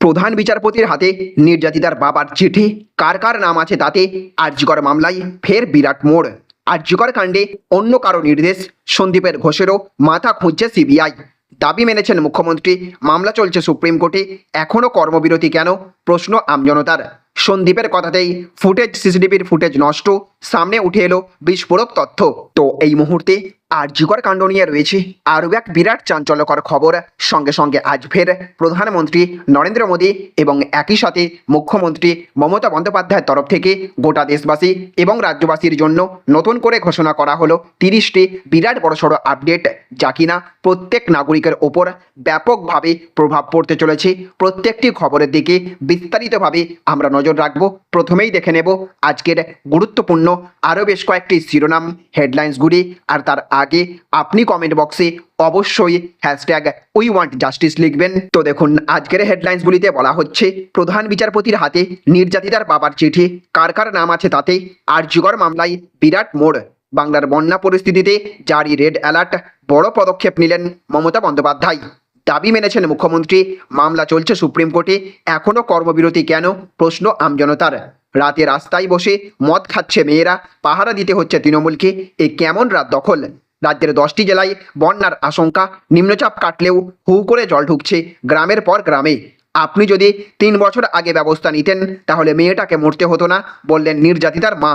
প্রধান বিচারপতির হাতে নির্যাতিতার বাবার চিঠি। কার কার নাম আছে তাতে আর্যিকর মামলায় ফের বিরাট মোড়। আর্যিকর কাণ্ডে অন্য কারও নির্দেশ সন্দীপের ঘোষেরও মাথা খুঁজছে সিবিআই। দাবি মেনেছেন মুখ্যমন্ত্রী। মামলা চলছে সুপ্রিম কোর্টে। এখনও কর্মবিরতি কেন? প্রশ্ন আমজনতার সন্দীপের কথাতেই ফুটেজ সিসিটিভির ফুটেজ নষ্ট। সামনে উঠে এলো বিস্ফোরক তথ্য। তো এই মুহূর্তে আর্যিকর কাণ্ড নিয়ে রয়েছে আরও এক বিরাট চাঞ্চল্যকর খবর। সঙ্গে সঙ্গে আজ ফের প্রধানমন্ত্রী নরেন্দ্র মোদী এবং একই সাথে মুখ্যমন্ত্রী মমতা বন্দ্যোপাধ্যায়ের তরফ থেকে গোটা দেশবাসী এবং রাজ্যবাসীর জন্য নতুন করে ঘোষণা করা হলো তিরিশটি বিরাট বড়সড় আপডেট যা কিনা প্রত্যেক নাগরিকের ওপর ব্যাপকভাবে প্রভাব পড়তে চলেছে। প্রত্যেকটি খবরের দিকে বিস্তারিতভাবে আমরা নজর রাখব। প্রথমেই দেখে নেব আজকের গুরুত্বপূর্ণ আরও বেশ কয়েকটি শিরোনাম হেডলাইন্সগুলি আর তার আগে আপনি কমেন্ট বক্সে অবশ্যই হ্যাশট্যাগ উই ওয়ান্ট জাস্টিস লিখবেন। তো দেখুন, আজকের হেডলাইন্সগুলিতে বলা হচ্ছে, প্রধান বিচারপতির হাতে নির্যাতিতার বাবার চিঠি, কার কার নাম আছে তাতে আর্যগর মামলায় বিরাট মোড়। বাংলার বন্যা পরিস্থিতিতে জারি রেড অ্যালার্ট বড় পদক্ষেপ নিলেন মমতা বন্দ্যোপাধ্যায়। দাবি মেনেছেন মুখ্যমন্ত্রী, মামলা চলছে সুপ্রিম কোর্টে এখনও কর্মবিরতি কেন? প্রশ্ন আমজনতার। রাতে রাস্তায় বসে মদ খাচ্ছে মেয়েরা, পাহারা দিতে হচ্ছে তৃণমূলকে, এ কেমন রাত দখল? রাজ্যের দশটি জেলায় বন্যার আশঙ্কা, নিম্নচাপ কাটলেও হু করে জল ঢুকছে গ্রামের পর গ্রামে। আপনি যদি তিন বছর আগে ব্যবস্থা নিতেন, তাহলে মেয়েটাকে মরতে হতো না, বললেন নির্যাতিতার মা।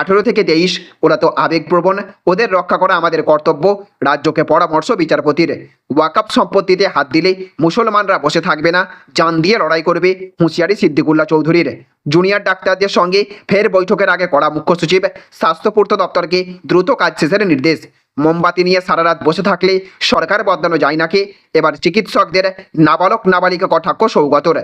আঠেরো থেকে তেইশ, ওরা তো আবেগপ্রবণ। ওদের রক্ষা করা আমাদের কর্তব্য, রাজ্যকে পরামর্শ বিচারপতির। ওয়াকাপ সম্পত্তিতে হাত দিলে মুসলমানরা বসে থাকবে না জান দিয়ে লড়াই করবে হুঁশিয়ারি সিদ্দিকুল্লা চৌধুরীর। জুনিয়র ডাক্তারদের সঙ্গে ফের বৈঠকের আগে করা মুখ্য সচিব স্বাস্থ্য পূর্ত দপ্তরকে দ্রুত কাজ শেষের নির্দেশ। মোমবাতি নিয়ে সারা রাত বসে থাকলে সরকার বদলানো যায় নাকি? এবার চিকিৎসকদের নাবালক নাবালিকা কটাক্ষ সৌগতর।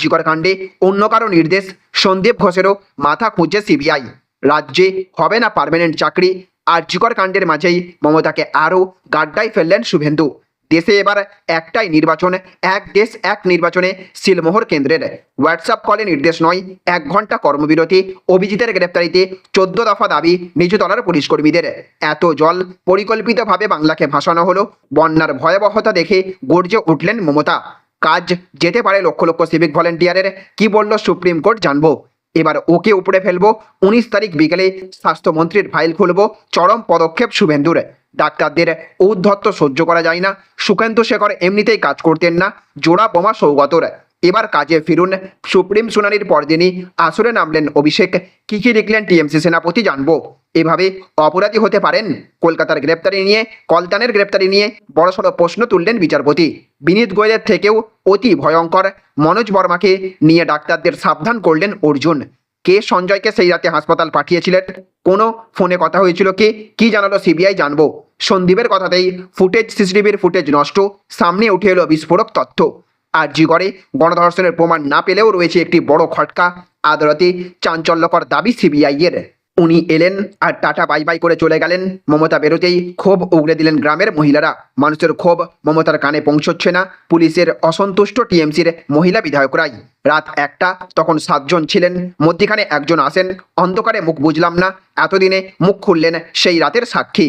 জিকর কাণ্ডে অন্য কারও নির্দেশ সন্দীপ ঘোষেরও মাথা খুঁজছে সিবিআই। রাজ্যে হবে না পারমানেন্ট চাকরি? আর আর্যিকর কাণ্ডের মাঝেই মমতাকে আরও গাড্ডায় ফেললেন শুভেন্দু। দেশে এবার একটাই নির্বাচন, এক দেশ, এক নির্বাচনে সিলমোহর কেন্দ্রের। হোয়াটসঅ্যাপ কলে নির্দেশ নয়, এক ঘণ্টা কর্মবিরতি, অভিজিতের গ্রেপ্তারিতে চোদ্দ দফা দাবি নিচুতলার পুলিশ কর্মীদের। এত জল, পরিকল্পিতভাবে বাংলাকে ভাসানো হলো, বন্যার ভয়াবহতা দেখে গর্জে উঠলেন মমতা। কাজ যেতে পারে লক্ষ লক্ষ সিভিক ভলেন্টিয়ারের কি বলল সুপ্রিম কোর্ট জানব। এবার ওকে উপরে ফেলব, উনিশ তারিখ বিকেলে স্বাস্থ্যমন্ত্রীর ফাইল খুলব, চরম পদক্ষেপ শুভেন্দুর। ডাক্তারদের ঔদ্ধত্য সহ্য করা যায় না। সুকান্ত শেখর এমনিতেই কাজ করতেন না, জোড়া বোমা সৌগতর। এবার কাজে ফিরুন, সুপ্রিম শুনানির পরদিনই আসরে নামলেন অভিষেক। কি কি লিখলেন টিএমসি সেনাপতি জানব। এভাবে অপরাধী হতে পারেন? কলকাতার গ্রেপ্তারি নিয়ে, কলতানের গ্রেপ্তারি নিয়ে বড়সড় প্রশ্ন তুললেন বিচারপতি। বিনীত গোয়েলের থেকেও অতি ভয়ঙ্কর। মনোজ বর্মাকে নিয়ে ডাক্তারদের সাবধান করলেন অর্জুন। কে সঞ্জয়কে সেই রাতে হাসপাতাল পাঠিয়েছিলেন? কোনো ফোনে কথা হয়েছিল কে? কি জানালো সিবিআই জানব। সন্দীপের কথাতেই ফুটেজ সিসিটিভির ফুটেজ নষ্ট, সামনে উঠে এলো বিস্ফোরক তথ্য। আর জি করে গণধর্ষণের প্রমাণ না পেলেও রয়েছে একটি বড় খটকা, আদালতে চাঞ্চল্যকর দাবি সিবিআই এর উনি এলেন আর টাটা বাই বাই করে চলে গেলেন। মমতা বেরোতেই ক্ষোভ উগড়ে দিলেন গ্রামের মহিলারা। মানুষের ক্ষোভ মমতার কানে পৌঁছচ্ছে না, পুলিশের অসন্তুষ্ট টিএমসির মহিলা বিধায়করাই। রাত একটা, তখন সাতজন ছিলেন, মধ্যিখানে একজন আসেন। অন্ধকারে মুখ বুঝলাম না, এতদিনে মুখ খুললেন সেই রাতের সাক্ষী।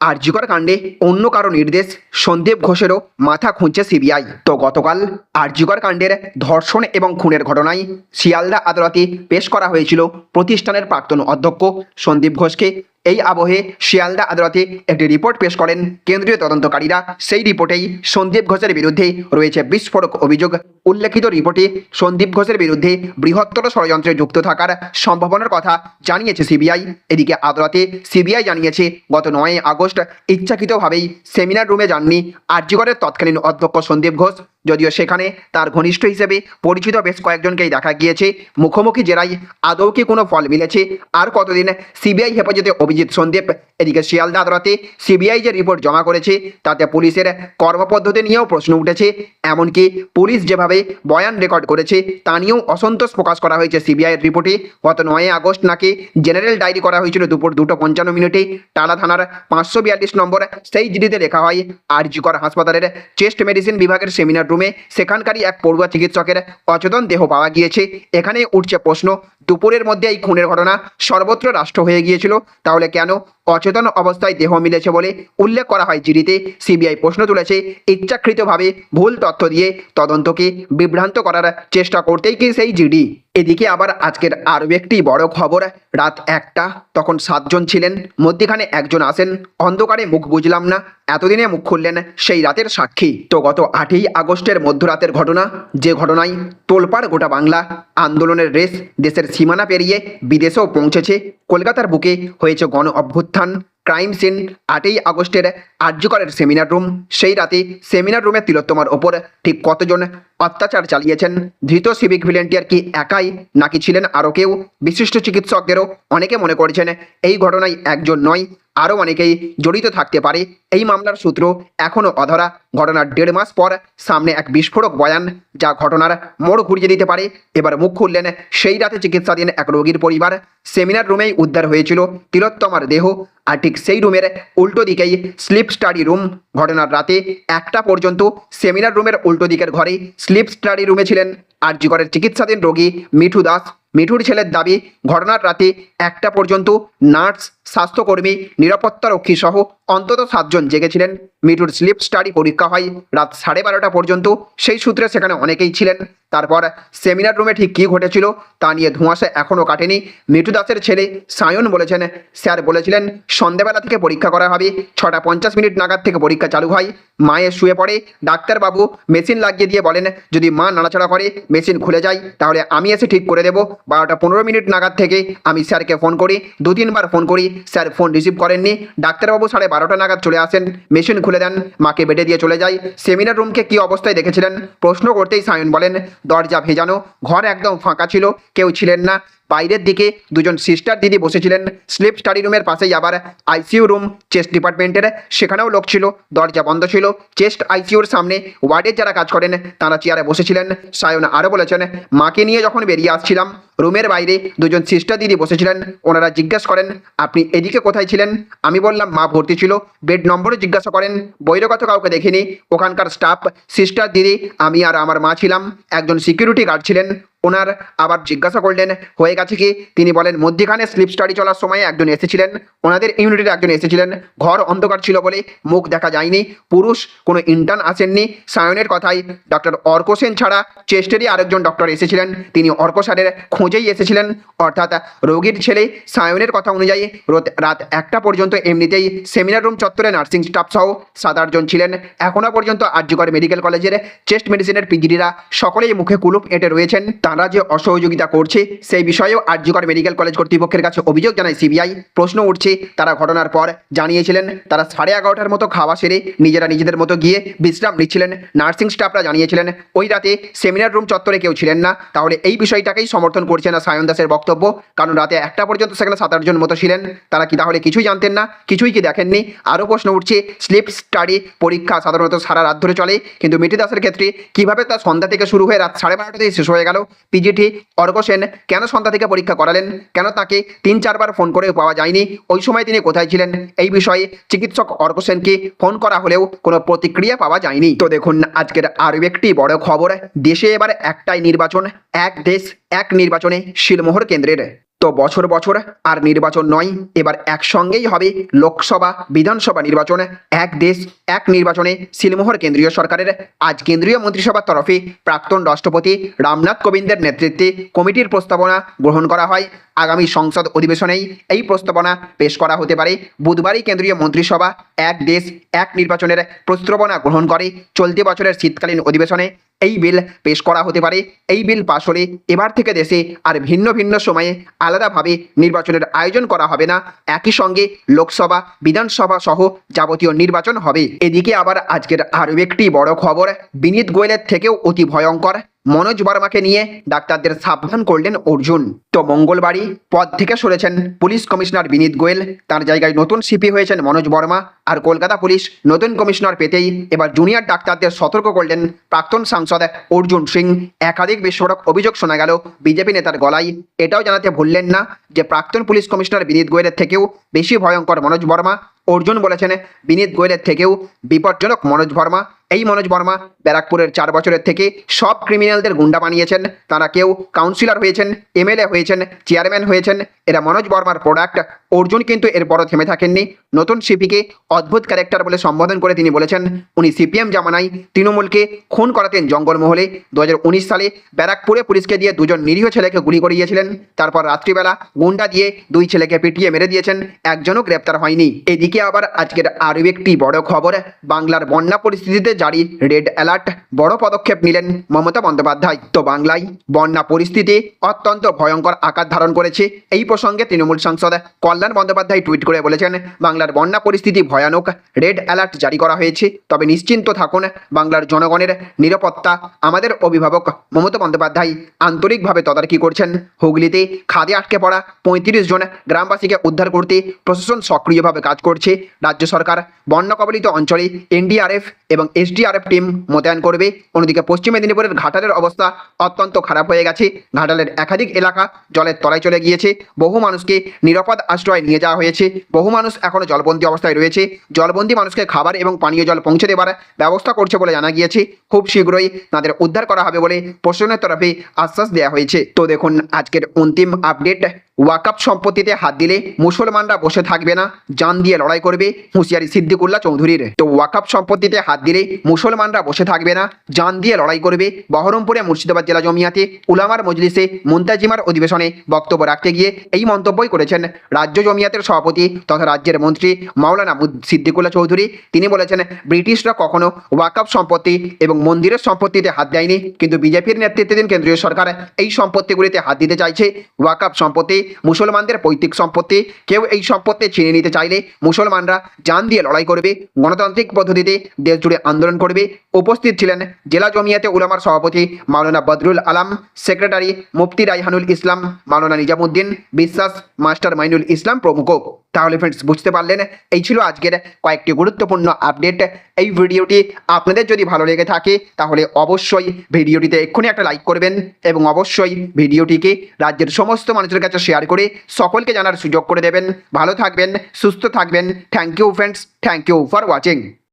আর্যিকর কাণ্ডে অন্য কারও নির্দেশ সন্দীপ ঘোষেরও মাথা খুঁজছে সিবিআই। তো গতকাল আর্যিকর কাণ্ডের ধর্ষণ এবং খুনের ঘটনায় শিয়ালদা আদালতে পেশ করা হয়েছিল প্রতিষ্ঠানের প্রাক্তন অধ্যক্ষ সন্দীপ ঘোষকে। এই আবহে শিয়ালদা আদালতে একটি রিপোর্ট পেশ করেন কেন্দ্রীয় তদন্তকারীরা। সেই রিপোর্টেই সন্দীপ ঘোষের বিরুদ্ধে রয়েছে বিস্ফোরক অভিযোগ। উল্লেখিত রিপোর্টে সন্দীপ ঘোষের বিরুদ্ধে বৃহত্তর ষড়যন্ত্রে যুক্ত থাকার সম্ভাবনার কথা জানিয়েছে সিবিআই। এদিকে আদালতে সিবিআই জানিয়েছে, গত নয় আগস্ট ইচ্ছাকৃতভাবেই সেমিনার রুমে যাননি আর্যিকরের তৎকালীন অধ্যক্ষ সন্দীপ ঘোষ। যদিও সেখানে তার ঘনিষ্ঠ হিসেবে পরিচিত বেশ কয়েকজনকেই দেখা গিয়েছে। মুখোমুখি জেরাই আদৌ কি কোনো ফল মিলেছে? আর কতদিন সিবিআই হেফাজতে অভিজিৎ সন্দীপ, এদিকে শিয়ালদা আদালতে সিবিআই যে রিপোর্ট জমা করেছে, তাতে পুলিশের কর্মপদ্ধতি নিয়েও প্রশ্ন উঠেছে। এমনকি পুলিশ যেভাবে বয়ান রেকর্ড করেছে, তা নিয়েও অসন্তোষ প্রকাশ করা হয়েছে সিবিআইয়ের রিপোর্টে। গত নয় আগস্ট নাকি জেনারেল ডায়েরি করা হয়েছিল দুপুর দুটো পঞ্চান্ন মিনিটে। টালা থানার পাঁচশো বিয়াল্লিশ নম্বর সেই জিডিতে লেখা হয় আর আরজিকর হাসপাতালের চেস্ট মেডিসিন বিভাগের সেমিনার রুমে সেখানকারই এক পড়ুয়া চিকিৎসকের অচেতন দেহ পাওয়া গিয়েছে। এখানেই উঠছে প্রশ্ন, দুপুরের মধ্যে এই খুনের ঘটনা সর্বত্র রাষ্ট্র হয়ে গিয়েছিল? তাহলে কেন অচেতন অবস্থায় দেহ মিলেছে বলে উল্লেখ করা হয় জিডিতে সিবিআই প্রশ্ন তুলেছে, ইচ্ছাকৃতভাবে ভুল তথ্য দিয়ে তদন্তকে বিভ্রান্ত করার চেষ্টা করতেই কি সেই জিডি? এদিকে আবার আজকের আরও একটি বড় খবর। রাত একটা, তখন সাতজন ছিলেন, মধ্যখানে একজন আসেন অন্ধকারে মুখ বুঝলাম না, এতদিনে মুখ খুললেন, সেই রাতের সাক্ষী। তো গত আটই আগস্টের মধ্যরাতের ঘটনা, যে ঘটনায় তোলপাড় গোটা বাংলা আন্দোলনের রেস দেশের সীমানা পেরিয়ে বিদেশেও পৌঁছেছে, কলকাতার বুকে হয়েছে গণ অভ্যুত্থান। ক্রাইম সিন আটই আগস্টের আর্যকরের সেমিনার রুম সেই রাতে সেমিনার রুমে তিলোত্তমার ওপর ঠিক কতজন অত্যাচার চালিয়েছেন? ধৃত সিভিক ভলেন্টিয়ার কি একাই নাকি ছিলেন আরও কেউ? বিশিষ্ট চিকিৎসকদেরও অনেকে মনে করেছেন, এই ঘটনায় একজন নয় আরও অনেকেই জড়িত থাকতে পারে। এই মামলার সূত্র এখনও অধরা। ঘটনার দেড় মাস পর সামনে এক বিস্ফোরক বয়ান, যা ঘটনার মোড় ঘুরিয়ে দিতে পারে। এবার মুখ খুললেন সেই রাতে চিকিৎসাধীন এক রোগীর পরিবার। সেমিনার রুমেই উদ্ধার হয়েছিল তিলোত্তমার দেহ। আর ঠিক সেই রুমের উল্টো দিকেই স্লিপ স্টাডি রুম। ঘটনার রাতে একটা পর্যন্ত সেমিনার রুমের উল্টো দিকের ঘরে স্লিপ স্টাডি রুমে ছিলেন। আরজিকরের চিকিৎসাধীন রোগী মিঠু দাস মিঠুর ছেলের দাবি ঘটনার রাতে একটা পর্যন্ত নার্স স্বাস্থ্যকর্মী নিরাপত্তারক্ষী সহ অন্তত সাতজন জেগেছিলেন। মিঠুর স্লিপ স্টাডি পরীক্ষা হয় রাত সাড়ে বারোটা পর্যন্ত। সেই সূত্রে সেখানে অনেকেই ছিলেন। তারপর সেমিনার রুমে ঠিক কী ঘটেছিল তা নিয়ে ধোঁয়াশা এখনও কাটেনি। মিঠু দাসের ছেলে সায়ন বলেছেন, স্যার বলেছিলেন, সন্ধেবেলা থেকে পরীক্ষা করা হবে। ছটা পঞ্চাশ মিনিট নাগাদ থেকে পরীক্ষা চালু হয়। মায়ের শুয়ে পড়ে। ডাক্তারবাবু মেশিন লাগিয়ে দিয়ে বলেন, যদি মা নাড়াচাড়া করে, মেশিন খুলে যায়, তাহলে আমি এসে ঠিক করে দেবো। বারোটা পনেরো মিনিট নাগাদ থেকে আমি স্যারকে ফোন করি। দু তিনবার ফোন করি। স্যার ফোন রিসিভ করেননি। ডাক্তারবাবু সাড়ে বারোটা নাগাদ চলে আসেন। মেশিন খুলে দেন, মাকে বেডে দিয়ে চলে যায়। সেমিনার রুমকে কি অবস্থায় দেখেছিলেন? প্রশ্ন করতেই সায়ন বলেন, দরজা ভেজানো, ঘর একদম ফাঁকা ছিল, কেউ ছিলেন না। বাইরের দিকে দুজন সিস্টার দিদি বসেছিলেন। স্লিপ স্টাডি রুমের পাশেই আবার আইসিইউ রুম, চেস্ট ডিপার্টমেন্টের, সেখানেও লোক ছিল। দরজা বন্ধ ছিল। চেস্ট আইসিইউর সামনে ওয়ার্ডের যারা কাজ করেন, তারা চেয়ারে বসেছিলেন। সায়ন আরও বলেছেন, মাকে নিয়ে যখন বেরিয়ে আসছিলাম রুমের বাইরে দুজন সিস্টার দিদি বসেছিলেন। ওনারা জিজ্ঞেস করেন, আপনি এদিকে কোথায় ছিলেন? আমি বললাম, মা ভর্তি ছিল। বেড নম্বরও জিজ্ঞাসা করেন বৈরগত কাউকে দেখিনি। ওখানকার স্টাফ, সিস্টার দিদি, আমি আর আমার মা ছিলাম। একজন সিকিউরিটি গার্ড ছিলেন। ওনার আবার জিজ্ঞাসা করলেন, হয়ে গেছে কি? তিনি বলেন, মধ্যখানে স্লিপ স্টাডি চলার সময় একজন এসেছিলেন, ওনাদের ইউনিটের একজন এসেছিলেন। ঘর অন্ধকার ছিল বলে মুখ দেখা যায়নি। পুরুষ, কোনো ইন্টার্ন আসেননি। সায়নের কথাই ডক্টর অর্ক সেন ছাড়া চেস্টেরই আরেকজন ডক্টর এসেছিলেন। তিনি অর্ক স্যারের খোঁজেই এসেছিলেন। অর্থাৎ রোগীর ছেলে সায়নের কথা অনুযায়ী রোত- রাত একটা পর্যন্ত এমনিতেই সেমিনার রুম চত্বরে নার্সিং স্টাফ সহ সাত আটজন ছিলেন। এখনও পর্যন্ত আর্যকর মেডিকেল কলেজের চেস্ট মেডিসিনের পিজিডিরা সকলেই মুখে কুলুপ এঁটে রয়েছেন। তারা যে অসহযোগিতা করছে, সেই বিষয়েও আর্যকর মেডিকেল কলেজ কর্তৃপক্ষের কাছে অভিযোগ জানায় সিবিআই। প্রশ্ন উঠছে, তারা ঘটনার পর জানিয়েছিলেন, তারা সাড়ে এগারোটার মতো খাওয়া সেরে নিজেরা নিজেদের মতো গিয়ে বিশ্রাম নিচ্ছিলেন। নার্সিং স্টাফরা জানিয়েছিলেন, ওই রাতে সেমিনার রুম চত্বরে কেউ ছিলেন না। তাহলে এই বিষয়টাকেই সমর্থন করছে না সায়ন দাসের বক্তব্য। কারণ রাতে একটা পর্যন্ত সেখানে সাত আটজন মতো ছিলেন। তারা কি তাহলে কিছুই জানতেন না? কিছুই কি দেখেননি? আরও প্রশ্ন উঠছে, স্লিপ স্টাডি পরীক্ষা সাধারণত সারা রাত ধরে চলে। কিন্তু মিটি দাসের ক্ষেত্রে কীভাবে তা সন্ধ্যা থেকে শুরু হয়ে রাত সাড়ে বারোটাতেই শেষ হয়ে গেল? পিজিটি অর্ক সেন কেন সন্ধ্যা থেকে পরীক্ষা করালেন? কেন তাকে তিন চারবার ফোন করেও পাওয়া যায়নি? ওই সময় তিনি কোথায় ছিলেন? এই বিষয়ে চিকিৎসক অর্ঘ সেনকে ফোন করা হলেও কোনো প্রতিক্রিয়া পাওয়া যায়নি। তো দেখুন, আজকের আরও একটি বড় খবর। দেশে এবার একটাই নির্বাচন, এক দেশ, এক নির্বাচনে শিলমোহর কেন্দ্রের। তো বছর বছর আর নির্বাচন নয়, এবার একসঙ্গেই হবে লোকসভা, বিধানসভা নির্বাচন। এক দেশ, এক নির্বাচনে সিলমোহর কেন্দ্রীয় সরকারের। আজ কেন্দ্রীয় মন্ত্রিসভার তরফে প্রাক্তন রাষ্ট্রপতি রামনাথ কোবিন্দের নেতৃত্বে কমিটির প্রস্তাবনা গ্রহণ করা হয়। আগামী সংসদ অধিবেশনেই এই প্রস্তাবনা পেশ করা হতে পারে। বুধবারই কেন্দ্রীয় মন্ত্রিসভা এক দেশ, এক নির্বাচনের প্রস্তাবনা গ্রহণ করে। চলতি বছরের শীতকালীন অধিবেশনে এই বিল পেশ করা হতে পারে। এই বিল পাশ হলে এবার থেকে দেশে আর ভিন্ন ভিন্ন সময়ে আলাদাভাবে নির্বাচনের আয়োজন করা হবে না। একই সঙ্গে লোকসভা, বিধানসভা সহ যাবতীয় নির্বাচন হবে। এদিকে আবার আজকের আরও একটি বড় খবর। বিনীত গোয়েলের থেকেও অতি ভয়ঙ্কর। মনোজ বর্মাকে নিয়ে ডাক্তারদের সাবধান করলেন অর্জুন। তো মঙ্গলবারই পদ থেকে সরেছেন পুলিশ কমিশনার বিনীত গোয়েল। তার জায়গায় নতুন সিপি হয়েছেন মনোজ বর্মা আর কলকাতা পুলিশ নতুন কমিশনার পেতেই এবার জুনিয়র ডাক্তারদের সতর্ক করলেন প্রাক্তন সাংসদ অর্জুন সিং। একাধিক বিস্ফোরক অভিযোগ শোনা গেল বিজেপি নেতার গলায়। এটাও জানাতে ভুললেন না যে প্রাক্তন পুলিশ কমিশনার বিনীত গোয়েলের থেকেও বেশি ভয়ঙ্কর মনোজ বর্মা। অর্জুন বলেছেন বিনীত গোয়েলের থেকেও বিপজ্জনক মনোজ বর্মা। এই মনোজ বর্মা ব্যারাকপুরের চার বছরের থেকে সব ক্রিমিনালদের গুন্ডা বানিয়েছেন। তারা কেউ কাউন্সিলর হয়েছেন এমএলএ হয়েছেন চেয়ারম্যান হয়েছেন। এরা মনোজ বর্মার প্রোডাক্ট অর্জুন কিন্তু এরপরও থেমে থাকেননি। নতুন সিপিকে অদ্ভুত ক্যারেক্টার বলে সম্বোধন করে তিনি বলেছেন, উনি সিপিএম জামানায় তৃণমূলকে খুন করাতেন জঙ্গলমহলে। দু হাজার উনিশ সালে ব্যারাকপুরে পুলিশকে দিয়ে দুজন নিরীহ ছেলেকে গুলি করিয়েছিলেন। তারপর রাত্রিবেলা গুন্ডা দিয়ে দুই ছেলেকে পিটিয়ে মেরে দিয়েছেন। একজনও গ্রেপ্তার হয়নি। এদিকে আবার আজকের আরও একটি বড় খবর, বাংলার বন্যা পরিস্থিতিতে জারি। রেড অ্যালার্ট বড় পদক্ষেপ নিলেন মমতা বন্দ্যোপাধ্যায়। তো বাংলায় বন্যা পরিস্থিতি অত্যন্ত ভয়ঙ্কর আকার ধারণ করেছে। এই প্রসঙ্গে তৃণমূল সাংসদ কল্যাণ বন্দ্যোপাধ্যায় টুইট করে বলেছেন, বাংলার বন্যা পরিস্থিতি ভয়ানক। রেড অ্যালার্ট জারি করা হয়েছে। তবে নিশ্চিন্ত থাকুন, বাংলার জনগণের নিরাপত্তা। আমাদের অভিভাবক মমতা বন্দ্যোপাধ্যায় আন্তরিকভাবে তদারকি করছেন। হুগলিতে খাদে আটকে পড়া পঁয়ত্রিশ জন গ্রামবাসীকে উদ্ধার করতে প্রশাসন সক্রিয়ভাবে কাজ করছে। রাজ্য সরকার বন্যা কবলিত অঞ্চলে এনডিআরএফ এবং এসডিআরএফ টিম মোতায়েন করবে। অন্যদিকে পশ্চিম মেদিনীপুরের ঘাটালের অবস্থা অত্যন্ত খারাপ হয়ে গেছে। ঘাটালের একাধিক এলাকা জলের তলায় চলে গিয়েছে। বহু মানুষকে নিরাপদ আশ্রয় নিয়ে যাওয়া হয়েছে। বহু মানুষ এখনও জলবন্দী অবস্থায় রয়েছে। জলবন্দী মানুষকে খাবার এবং পানীয় জল পৌঁছে দেওয়ার ব্যবস্থা করছে বলে জানা গিয়েছে। খুব শীঘ্রই তাদের উদ্ধার করা হবে বলে প্রশাসনের তরফে আশ্বাস দেওয়া হয়েছে। তো দেখুন আজকের অন্তিম আপডেট। ওয়াকাপ সম্পত্তিতে হাত দিলে মুসলমানরা বসে থাকবে না জান দিয়ে লড়াই করবে হুঁশিয়ারি সিদ্দিকুল্লাহ চৌধুরীর। তো ওয়াকাপ সম্পত্তিতে হাত দিলে মুসলমানরা বসে থাকবে না জান দিয়ে লড়াই করবে বহরমপুরে মুর্শিদাবাদ জেলা জমিয়াতে উলামার মজলিসে মুন্তাজিমার অধিবেশনে বক্তব্য রাখতে গিয়ে এই মন্তব্যই করেছেন রাজ্য জমিয়াতের সভাপতি তথা রাজ্যের মন্ত্রী মাওলানা সিদ্দিকুল্লাহ চৌধুরী। তিনি বলেছেন, ব্রিটিশরা কখনো ওয়াকাপ সম্পত্তি এবং মন্দিরের সম্পত্তিতে হাত দেয়নি, কিন্তু বিজেপির নেতৃত্বাধীন কেন্দ্রীয় সরকার এই সম্পত্তিগুলিতে হাত দিতে চাইছে। ওয়াকাপ সম্পত্তি মুসলমানদের পৈতৃক সম্পত্তি। কেউ এই সম্পত্তি ছিনিয়ে নিতে চাইলে মুসলমানরা জান দিয়ে লড়াই করবে, গণতান্ত্রিক পদ্ধতিতে দেশ জুড়ে আন্দোলন করবে। উপস্থিত ছিলেন জেলা জমিয়াতে উলামার সভাপতি মাওলানা বদরুল আলাম, সেক্রেটারি মুফতি রাইহানুল ইসলাম, মাওলানা নিজামুদ্দিন বিশ্বাস, মাস্টার মাইনুল ইসলাম প্রমুখ। তাহলে ফ্রেন্ডস বুঝতে পারলেন, এই ছিল আজকের কয়েকটি গুরুত্বপূর্ণ আপডেট এই ভিডিওটি আপনাদের যদি ভালো লেগে থাকে, তাহলে অবশ্যই ভিডিওটিতে এক্ষুনি একটা লাইক করবেন এবং অবশ্যই ভিডিওটিকে রাজ্যের সমস্ত মানুষের কাছে শেয়ার করে সকলকে জানার সুযোগ করে দেবেন। ভালো থাকবেন, সুস্থ থাকবেন। Thank you friends thank you for watching